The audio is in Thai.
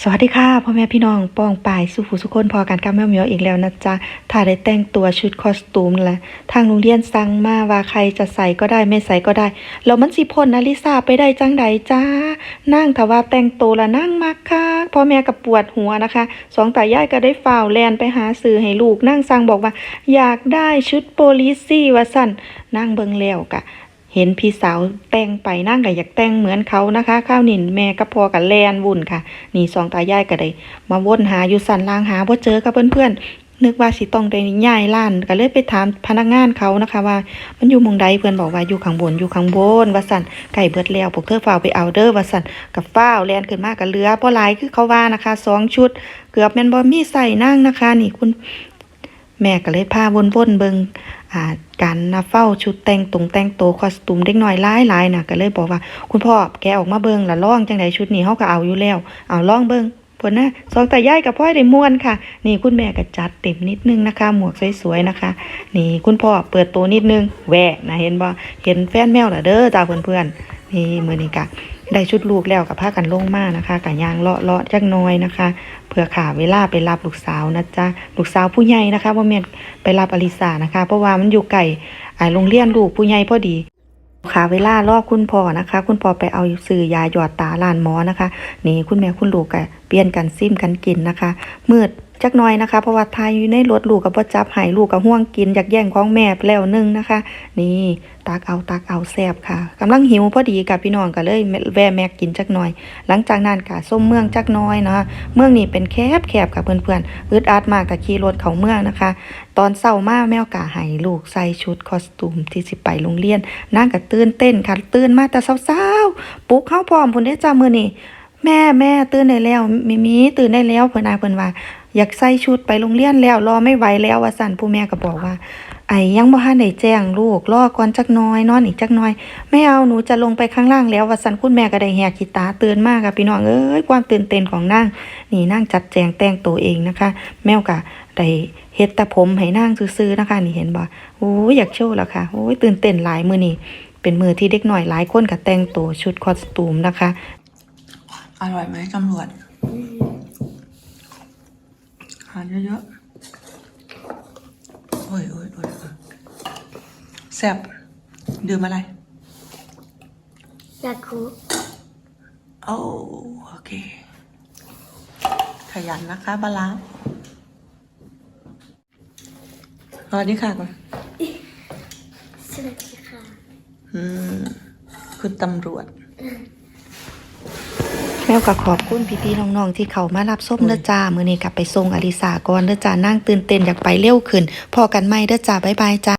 สวัสดีค่ะพ่อแม่พี่น้องป้องป่ายสุขุสุคนพอกันกับแม่เหมียวอีกแล้วนะจ๊ะถ้าได้แต่งตัวชุดคอสตูมแล้วทางโรงเรียนสั่งมาว่าใครจะใส่ก็ได้ไม่ใส่ก็ได้แล้วมันสิพ่นนาลิซาไปได้จังใดจ้านั่งถ้าว่าแต่งตัวละนั่งมากค่ะพ่อแม่กับปวดหัวนะคะสองตายายก็ได้ฝ่าวแลนไปหาซื้อให้ลูกนั่งสั่งบอกว่า อยากได้ชุดโปลิซี่ว่าสั่นนั่งเบิงแล้วกะ เห็นพี่สาวแต่งไปนั่งก็อยากแต่งเหมือนเขานะคะ ข้าวหนินแม่กับพอกับแลนวุ่นค่ะ นี่สองตายายก็ได้มาวนหาอยู่สันล่างหาบ่เจอกับเพื่อนๆนึกว่าสิต้องได้ย้ายร้านก็เลยไปถามพนักงานเขานะคะ ว่ามันอยู่มงใดเพื่อนบอกว่าอยู่ข้างบนอยู่ข้างบนว่าสันไก่เบิดแล้วพวกเธอฝ้าไปเอาเด้อว่าสันกับฝ้าแลนขึ้นมากกับเรือบ่หลายคือเขาว่านะคะสองชุด เกือบแมนบ่มีใส่นั่งนะคะ นี่คุณ แม่ก็เลยพาวนๆเบิง การนาเฝ้าชุดแต่งตรงแต่งโตคอสตูมเด็กน้อยหลายๆน่ะก็เลยบอกว่า คุณพ่อแกออกมาเบิงละล่องจังไดชุดนี้เฮาก็เอาอยู่แล้ว เอาล่องเบิงเพิ่นนะสองตายายกับพ่อได้ม่วนค่ะ นี่คุณแม่ก็จัดเต็มนิดนึงนะคะ หมวกสวยๆนะคะ นี่คุณพ่อเปิดตัวนิดนึงแหวะนะเห็นบ่เห็นแฟนแมวล่ะเด้อจ้าเพื่อนๆนี่มือนี้ก็ ได้ชุดลูกแล้วกับพากันลงมานะคะกะยางเลาะๆจักน้อยนะคะเพื่อขาเวลาไปรับลูกสาวนะจ๊ะลูกสาวผู้ใหญ่นะคะว่าแม่นไปรับอลิสานะคะ เพราะว่ามันอยู่ไกลอ่โรงเรียนลูกผู้ใหญ่พอดีขาเวลารอคุณพ่อนะคะ คุณพ่อไปเอาซื้อยาหยอดตาลานหมอนะคะ นี่คุณแม่คุณลูกก็เปลี่ยนกันซิมกันกินนะคะมืด จักหน่อยนะคะเพราะว่าทายอยู่ในรถลูกกับพ่จับหายลูกกับห่วงกินอยากแย่งของแม่ไปแล้วหนึงนะคะ นี่ตักเอาตักเอาแซบค่ะกำลังหิวพอดีกับพี่น้องก็เลยแวะแม็กกินจักหน่อย หลังจากนั้นก็ส้มเมืองจักหน้อยนะคะเมืองนี้เป็นแคบแคบกับเพื่อนๆอึดอัดมากกับขี่รถเขาเมืองนะคะ ตอนเศร้ามาแมวกะให้ลูกใส่ชุดคอสตูมที่สิไปโรงเรียนนั่งก็ตื่นเต้นค่ะตื่นมาแต่เช้าๆปลุกเข้าพร้อมพุ่นได้จ้ามือนี้แม่แม่ตื่นได้แล้วมิมีตื่นได้แล้วเพิ่อนอาเพิ่อนว่า อยากใส่ชุดไปโรงเรียนแล้วรอไม่ไหวแล้วว่าสั่นผู้แม่ก็บอกว่า ไอ้ยังบ่ทันได้แจ้งลูกรอก่อนจักน้อยนอนอีกจักน้อย ไม่เอาหนูจะลงไปข้างล่างแล้วว่าสั่นคุณแม่ก็ได้แหกขีตาเตื่นมากค่ะพี่น้องเอ้ยความตื่นเต้นของนางนี่นางจัดแจงแต่งตัวเองนะคะ แมวก็ได้เฮ็ดแต่ผมให้นางซื่อๆนะคะนี่เห็นบ่โอ้ยอยากโชว์แล้วค่ะโอ้ยตื่นเต้นหลายมือนี้เป็นมือที่เด็กหน้อยหลายคนก็แต่งตัวชุดคอสตูมนะคะ อร่อยไหมตำรวจ ทานเยอะๆโอ้ยโอ้ยโอ้ยโอ้ยแซ่บดื่มอะไรอยากคุโอ้โอเค ขยันนะคะบาลานซ์สวัสดีค่ะก่อนสวัสดีค่ะ อืม คุณตำรวจ แมวก็ขอบคุณพี่ๆน้องๆที่เขามารับส้มเด้อจ้ามื้อนี้กลับไปส่งอลิสาก่อนเด้อจ้านั่งตื่นเต้นอยากไปเร็วขึ้นพอกันไหมเด้อจ้าบ๊ายบายจ้า